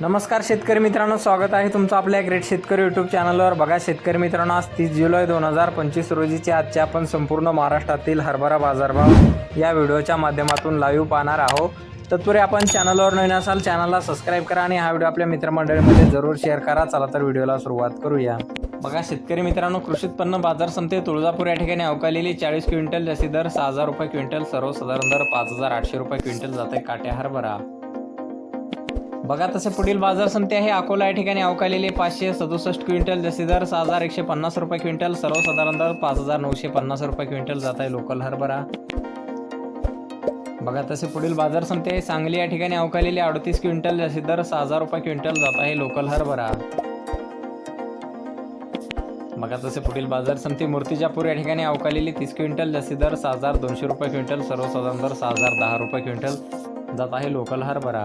नमस्कार शेतकरी मित्रांनो स्वागत आहे तुमचं आपल्या ग्रेट शेतकरी यूट्यूब चॅनलवर बघा शेतकरी मित्रांनो आज तीस जुलै दोन हजार पंचवीस रोजीचे आजचे आपण संपूर्ण महाराष्ट्रातील हरभरा बाजारभाव या व्हिडिओच्या माध्यमातून लाईव्ह पाहणार आहोत. तत्पूर्वी आपण चॅनलवर नवीन असाल चॅनलला सबस्क्राईब करा आणि हा व्हिडिओ आपल्या मित्रमंडळीमध्ये जरूर शेअर करा. चला तर व्हिडिओला सुरुवात करूया. बघा शेतकरी मित्रांनो कृषी उत्पन्न बाजार समिती तुळजापूर या ठिकाणी अवकालेली चाळीस क्विंटल जशी दर सहा हजार रुपये क्विंटल सर्वसाधारण दर पाच हजार आठशे रुपये क्विंटल जाते काट्या हरभरा. बघा तसे पुढील बाजार समिती आहे. अकोला या ठिकाणी अवकालेले पाचशे सदुसष्ट क्विंटल जसे दर सहा हजार एकशे पन्नास रुपये क्विंटल सर्वसाधारण दर पाच हजार नऊशे पन्नास रुपये क्विंटल जात आहे लोकल हरभरा. बघा तसे पुढील बाजार समिती आहे. सांगली या ठिकाणी अवकालेली अडतीस क्विंटल जसे दर सहा हजार रुपये क्विंटल जात आहे लोकल हरभरा. बघा तसे पुढील बाजार समिती मूर्तिजापूर या ठिकाणी अवकालेली तीस क्विंटल जसे दर सहा हजार दोनशे रुपये क्विंटल सर्वसाधारण दर सहा हजार दहा रुपये क्विंटल जात आहे लोकल हरभरा.